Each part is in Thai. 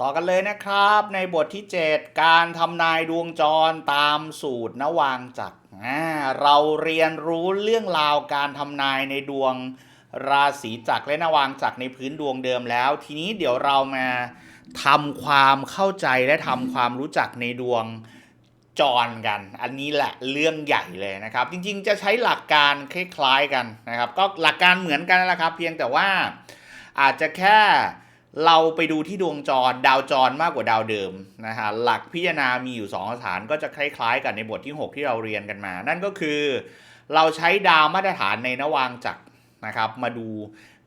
ต่อกันเลยนะครับในบทที่ 7 การทำนายดวงจรตามสูตรนวางจักรอ่าเราเรียนรู้เรื่องราวการทำนายในดวงราศีจักรและนวางจักรในพื้นดวงเดิมแล้ว ทีนี้เดี๋ยวเรามาทำความเข้าใจและทำความรู้จักในดวงจรกัน อันนี้แหละเรื่องใหญ่เลยนะครับ จริงๆ จะใช้หลักการคล้ายๆกันนะครับ ก็หลักการเหมือนกันแหละครับ เพียงแต่ว่าอาจจะแค่ เราไปดูที่ดวงจรดาวจรมากกว่าดาวเดิมนะฮะหลักพิจารณามีอยู่2สถานก็จะคล้ายๆ กันในบทที่ 6 ที่เราเรียนกันมา นั่นก็คือ เราใช้ดาวมาตรฐานในนวางจักรนะครับ มาดู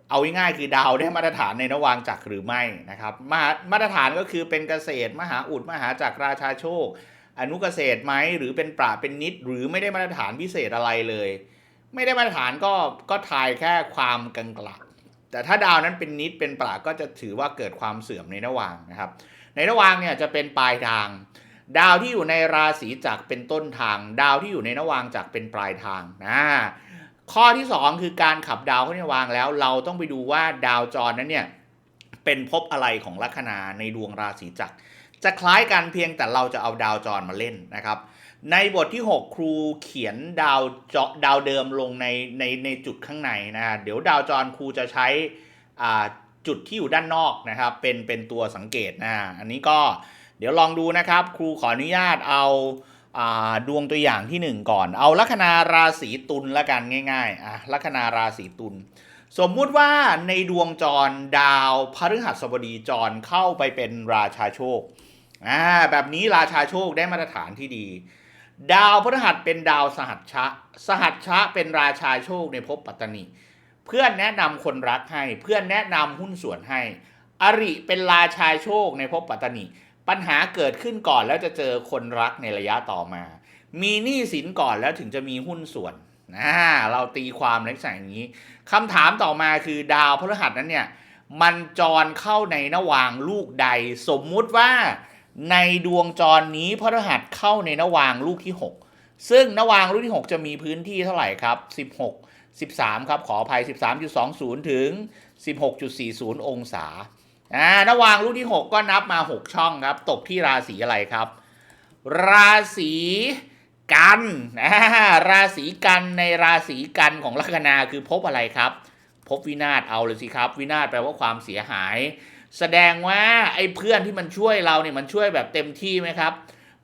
เอาง่ายๆคือดาวได้มาตรฐานในนวางจักรหรือไม่นะครับมามาตรฐานก็คือเป็นเกษตรมหาอุดมหาจักรราชาโชค อนุเกษตรไหมหรือเป็นปราเป็นนิด หรือไม่ได้มาตรฐานพิเศษอะไรเลย ไม่ได้มาตรฐานก็ก็ทายแค่ความกลางๆ แต่ถ้าดาวนั้นเป็นนิดเป็นปราก็จะถือว่าเกิดความเสื่อมในระหว่างนะครับ ในระหว่างเนี่ยจะเป็นปลายทาง ดาวที่อยู่ในราศีจักรเป็นต้นทาง ดาวที่อยู่ในระหว่างจักเป็นปลายทางนะข้อที่ 2 คือการขับดาวเข้าในวางแล้ว เราต้องไปดูว่าดาวจรนั้นเนี่ยเป็นภพอะไรของลัคนาในดวงราศีจักรจะคล้ายกันเพียงแต่เราจะเอาดาวจรมาเล่นนะครับ ในบทที่ 6 ครูเขียนดาวเจดาวเดิมลงในในในจุดข้างในนะเดี๋ยวดาวจรครูจะใช้จุดที่อยู่ด้านนอกนะครับ เป็นเป็นตัวสังเกตนะอันนี้ก็เดี๋ยวลองดูนะครับ ครูขออนุญาตเอาอาดวงตัวอย่างที่ 1 ก่อน เอาลัคนาราศีตุลละกันง่ายๆอะลัคนาราศีตุลสมมุติว่าในดวงจรดาวพฤหัสบดีจรเข้าไปเป็นราชาโชคอ่าแบบนี้ราชาโชคได้มาตรฐานที่ดี ดาวพฤหัสเป็นดาวสหัชชะ สหัชชะเป็นราชาโชคในภพปัตตนีเพื่อนแนะนำคนรักให้ เพื่อนแนะนำหุ้นส่วนให้ อริเป็นราชาโชคในภพปัตตนีปัญหาเกิดขึ้นก่อนแล้วจะเจอคนรักในระยะต่อมา มีหนี้สินก่อนแล้วถึงจะมีหุ้นส่วนนะเราตีความลักษณะอย่างนี้คำถามต่อมาคือดาวพฤหัสนั้นเนี่ย มันจรเข้าในระหว่างลูกใด สมมุติว่า ในดวงจรนี้พฤหัสเข้าในนวางลูกที่ 6 ซึ่งนวางลูกที่ 6 จะมีพื้นที่เท่าไหร่ครับ 16 13 ครับขออภัย 13.20 ถึง 16.40 องศาอ่านวางลูกที่ 6 ก็นับมา 6 ช่องครับ ตกที่ราศีอะไรครับ ราศีกันราศีกันในราศีกันของลัคนาคือพบอะไรครับ พบวินาศเอาเลยสิครับ วินาศแปลว่าความเสียหาย แสดงว่าไอ้เพื่อนที่มันช่วยเราเนี่ยมันช่วยแบบเต็มที่ไหมครับ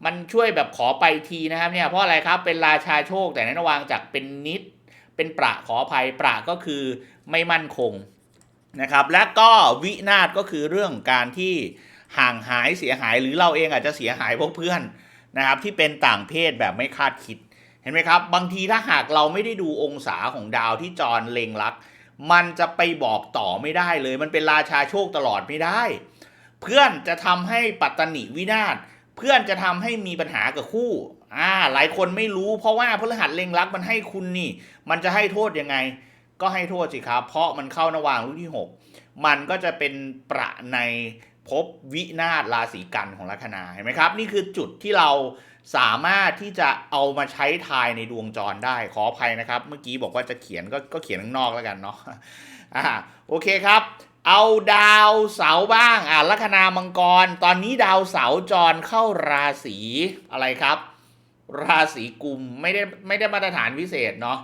มันช่วยแบบขอไปทีนะครับเนี่ยเพราะอะไรครับเป็นราชาโชคแต่ในระวางจากเป็นนิด เป็นประขออภัยประก็คือไม่มั่นคงนะครับและก็วินาศก็คือเรื่องการที่ห่างหายเสียหายหรือเราเองอาจจะเสียหายพวกเพื่อนนะครับที่เป็นต่างเพศแบบไม่คาดคิดเห็นไหมครับ บางทีถ้าหากเราไม่ได้ดูองศาของดาวที่จรเลงลักษ มันจะไปบอกต่อไม่ได้เลย มันเป็นราชาโชคตลอดไม่ได้ เพื่อนจะทำให้ปัตตนิวินาศเพื่อนจะทำให้มีปัญหากับคู่อ่าหลายคนไม่รู้เพราะว่าพฤหัสเล็งรักมันให้คุณนี่ มันจะให้โทษยังไง ก็ให้โทษสิครับ เพราะมันเข้านวางลูกที่ 6 มันก็จะเป็นประใน ภพวินาศราศีกันของลัคนาเห็นไหมครับ นี่คือจุดที่เราสามารถที่จะเอามาใช้ทายในดวงจรได้ขออภัยนะครับ เมื่อกี้บอกว่าจะเขียนก็ก็เขียนข้างนอกแล้วกันเนาะอ่าโอเคครับ เอาดาวเสาร์บ้างอ่าลัคนามังกร ตอนนี้ดาวเสาร์จรเข้าราศีอะไรครับ ราศีกุมไม่ได้ไม่ได้มาตรฐานพิเศษเนาะ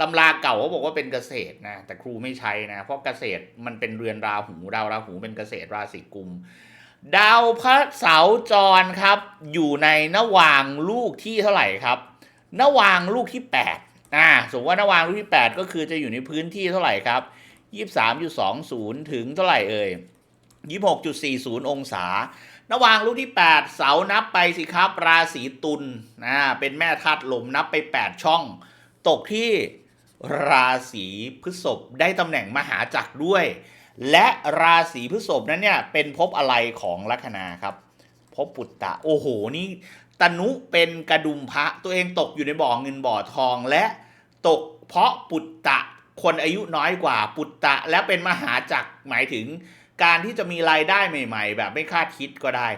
ตำราเก่าเขาบอกว่าเป็นเกษตรนะแต่ครูไม่ใช้นะ เพราะเกษตรมันเป็นเรือนราหูดาวราหูเป็นเกษตรราศีกุม ดาวพระเสาจรครับ อยู่ในนวางลูกที่เท่าไหร่ครับนวางลูกที่8อ่าสมมติว่านวางลูกที่ 8 ก็คือจะอยู่ในพื้นที่เท่าไหร่ครับ23.20 ถึงเท่าไหร่เอ่ย26.40 องศานวางลูกที่ 8 เสานับไปสิครับ ราศีตุลนะเป็นแม่ธาตุลมนับไป 8 ช่อง ตกที่ ราศีพฤษภได้ตำแหน่งมหาจักรด้วย และราศีพฤษภนั้นเนี่ยเป็นภพอะไรของลัคนาครับภพปุตตะ โอ้โหนี่ตนุเป็นกระดุมพระตัวเองตกอยู่ในบ่อเงินบ่อทองและตกเพราะปุตตะคนอายุน้อยกว่าปุตตะ และเป็นมหาจักรหมายถึง การที่จะมีรายได้ใหม่ ๆ แบบไม่คาดคิดก็ได้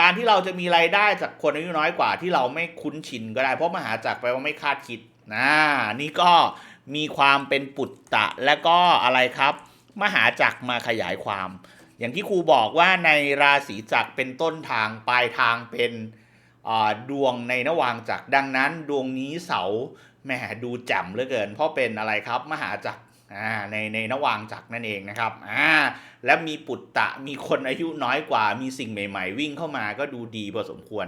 การที่เราจะมีรายได้จากคนอายุน้อยกว่าที่เราไม่คุ้นชินก็ได้ เพราะมหาจักรแปลว่าไม่คาดคิดนะนี่ก็ มีความเป็นปุตตะและก็อะไรครับ มหาจักรมาขยายความ อย่างที่ครูบอกว่าในราศีจักรเป็นต้นทางปลายทางเป็นดวงในนวางจักรดังนั้นดวงนี้เสาแหมดูแจ่มเหลือเกิน เพราะเป็นอะไรครับมหาจักรในในนวางจักรนั่นเองนะครับอ่าและมีปุตตะมีคนอายุน้อยกว่ามีสิ่งใหม่ ๆ วิ่งเข้ามาก็ดูดีพอสมควร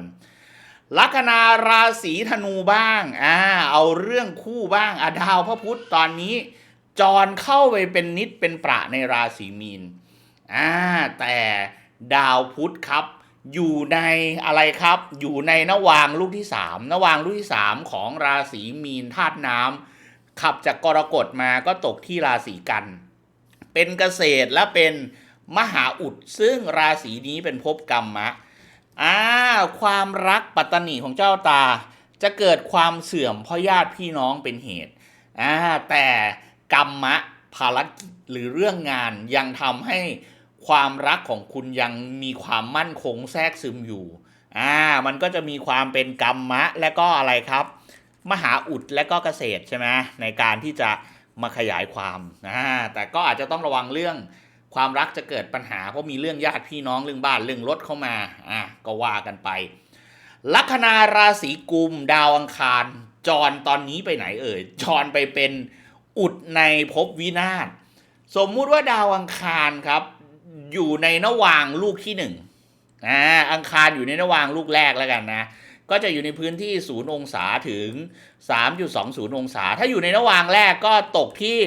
ลัคนาราศีธนูบ้าง อ่า เอาเรื่องคู่บ้างอะดาวพระพุธตอนนี้จรเข้าไปเป็นนิดเป็นประในราศีมีน อ่า แต่ดาวพุธครับ อยู่ในอะไรครับ อยู่ในนวางลูกที่สามนวางลูกที่สามของราศีมีนธาตุน้ำขับจากกรกฎมาก็ตกที่ราศีกัน เป็นเกษตรและเป็นมหาอุดซึ่งราศีนี้เป็นภพกรรมะ อ่าความรักปัตตนีของเจ้าตา จะเกิดความเสื่อมเพราะญาติพี่น้องเป็นเหตุอ่าแต่กรรมะภารกิจหรือเรื่องงานยังทำให้ความรักของคุณยังมีความมั่นคงแทรกซึมอยู่อ่ามันก็จะมีความเป็นกรรมะและก็อะไรครับ มหาอุดและก็เกษตรใช่ไหมในการที่จะมาขยายความอ่าแต่ก็อาจจะต้องระวังเรื่อง ความรักจะเกิดปัญหาเพราะมีเรื่องญาติพี่น้องเรื่องบ้านเรื่องรถเข้ามาอะก็ว่ากันไป ลัคนาราศีกุม ดาวอังคาร จรตอนนี้ไปไหนเอ่ยจรไปเป็นอุดในภพวินาศสมมุติว่าดาวอังคารครับ อยู่ในระหว่างลูกที่หนึ่งอ่าอังคารอยู่ในระหว่างลูกแรกแล้วกันนะก็จะอยู่ในพื้นที่ศูนย์องศาถึง 3.20 องศา ถ้าอยู่ในระหว่างแรกก็ตกที่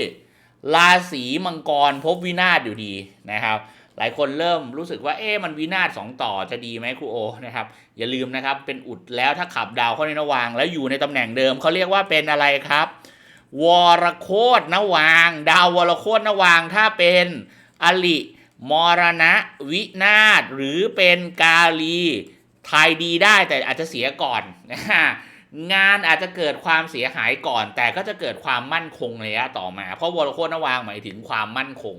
ราศีมังกรพบวินาศอยู่ดีนะครับ หลายคนเริ่มรู้สึกว่าเอ๊ะมันวินาศสองต่อจะดีไหมครูโอนะครับอย่าลืมนะครับเป็นอุดแล้วถ้าขับดาวเข้าในนวาง แล้วอยู่ในตำแหน่งเดิมเขาเรียกว่าเป็นอะไรครับ วรโคตนวาง ดาววรโคตนวางถ้าเป็นอลิมรณะวินาศหรือเป็นกาลีทายดีได้แต่อาจจะเสียก่อนนะฮะ งานอาจจะเกิดความเสียหายก่อน แต่ก็จะเกิดความมั่นคงระยะต่อมา เพราะวรโคนวางหมายถึงความมั่นคง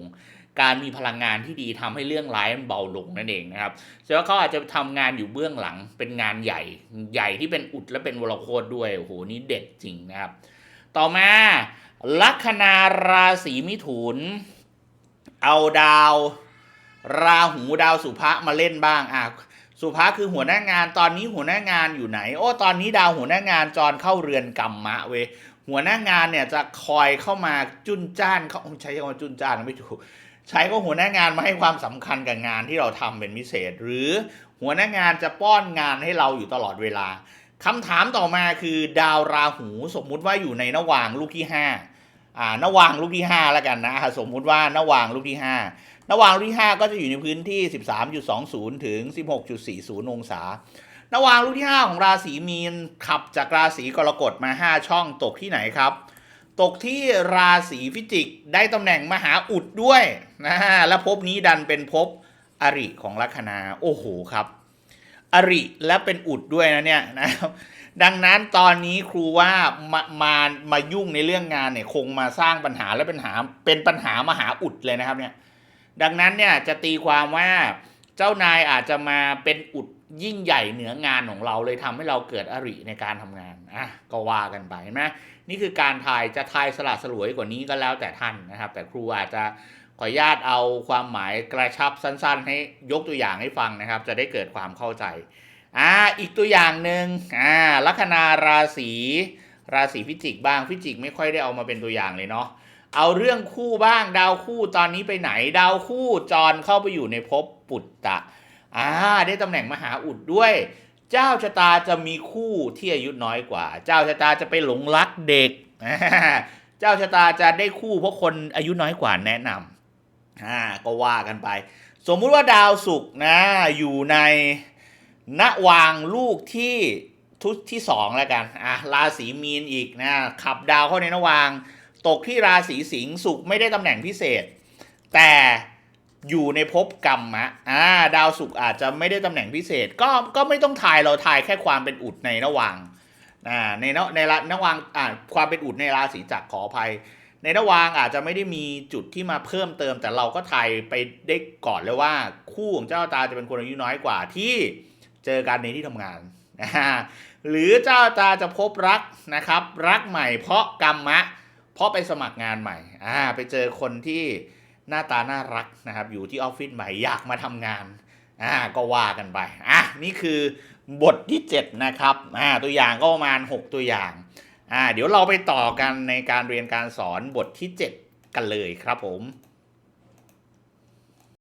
การมีพลังงานที่ดีทำให้เรื่องร้ายมันเบาลงนั่นเองนะครับแสดงว่าเขาอาจจะทำงานอยู่เบื้องหลังเป็นงานใหญ่ ใหญ่ที่เป็นอุดและเป็นวรโคตด้วยโอ้โหนี่เด็ดจริงนะครับ ต่อมาลัคนาราศีมิถุน เอาดาว ราหูดาวสุภะมาเล่นบ้างอะ สุภาคือหัวหน้างานตอนนี้หัวหน้างานอยู่ไหน โอ้ตอนนี้ดาวหัวหน้างานจรเข้าเรือนกรรมะเวหัวหน้างานเนี่ยจะคอยเข้ามาจุนจ้านเขาใช้คำว่าจุนจ้านไม่ถูกใช้ก็หัวหน้างานมาให้ความสำคัญกับงานที่เราทำเป็นพิเศษ หรือหัวหน้างานจะป้อนงานให้เราอยู่ตลอดเวลา คำถามต่อมาคือดาวราหูสมมุติว่าอยู่ในนวางลูกที่5อ่านวางลูกที่5แล้วกันนะสมมุติว่านวางลูกที่5 ระหว่างลูกที่ 5 ก็จะอยู่ในพื้นที่ 13.20 ถึง 16.40 องศาระหว่างลูกที่ 5 ของราศีมีนขับจากราศีกรกฎมา 5 ช่องตกที่ไหนครับ ตกที่ราศีพิจิกได้ตำแหน่งมหาอุดด้วยนะฮะและภพนี้ดันเป็นภพอริของลัคนาโอ้โหครับอริและเป็นอุดด้วยนะเนี่ยนะครับดังนั้นตอนนี้ครูว่ามามามายุ่งในเรื่องงานเนี่ยคงมาสร้างปัญหาและปัญหาเป็นปัญหามหาอุดเลยนะครับเนี่ย ดังนั้นเนี่ยจะตีความว่าเจ้านายอาจจะมาเป็นอุดยิ่งใหญ่เหนืองานของเราเลยทำให้เราเกิดอริในการทำงานอะก็ว่ากันไปเห็นไหมนี่คือการทายจะทายสละสลวยกว่านี้ก็แล้วแต่ท่านนะครับ แต่ครูอาจจะขออนุญาตเอาความหมายกระชับสั้น ๆ ให้ยกตัวอย่างให้ฟังนะครับ จะได้เกิดความเข้าใจอ่าอีกตัวอย่างหนึ่งอ่าลัคนาราศีราศีพิจิกบ้างพิจิกไม่ค่อยได้เอามาเป็นตัวอย่างเลยเนาะ เอาเรื่องคู่บ้างดาวคู่ตอนนี้ไปไหน ดาวคู่จรเข้าไปอยู่ในภพปุตตะอ่าได้ตำแหน่งมหาอุดด้วย เจ้าชะตาจะมีคู่ที่อายุน้อยกว่า เจ้าชะตาจะไปหลงรักเด็ก เจ้าชะตาจะได้คู่เพราะคนอายุน้อยกว่าแนะนำอ่าก็ว่ากันไป สมมุติว่าดาวศุกร์นะอยู่ในณวางลูกที่ทุที่สองแล้วกันอะราศีมีนอีกนะขับดาวเข้าในนวาง ตกที่ราศีสิงห์สุขไม่ได้ตำแหน่งพิเศษ แต่อยู่ในภพกรรมะอ่าดาวศุกร์อาจจะไม่ได้ตำแหน่งพิเศษ ก็ก็ไม่ต้องทายเราทายแค่ความเป็นอุดในระหว่างอ่าในในระระหว่างอ่าความเป็นอุดในราศีจักรขออภัย ในระหว่างอาจจะไม่ได้มีจุดที่มาเพิ่มเติม แต่เราก็ทายไปได้ก่อนเลยว่า คู่ของเจ้าตาจะเป็นคนอายุน้อยกว่าที่เจอกันในที่ทำงานนะฮะหรือเจ้าตาจะพบรักนะครับ รักใหม่เพราะกรรมะ เพราะไปสมัครงานใหม่อ่าไปเจอคนที่หน้าตาน่ารักนะครับ อยู่ที่ออฟฟิศใหม่อยากมาทำงานอ่าก็ว่ากันไปอะนี่คือบทที่ 7 นะครับอ่าตัวอย่างก็ประมาณ 6 ตัวอย่างอ่าเดี๋ยวเราไปต่อกันในการเรียนการสอนบทที่ 7 กันเลยครับผม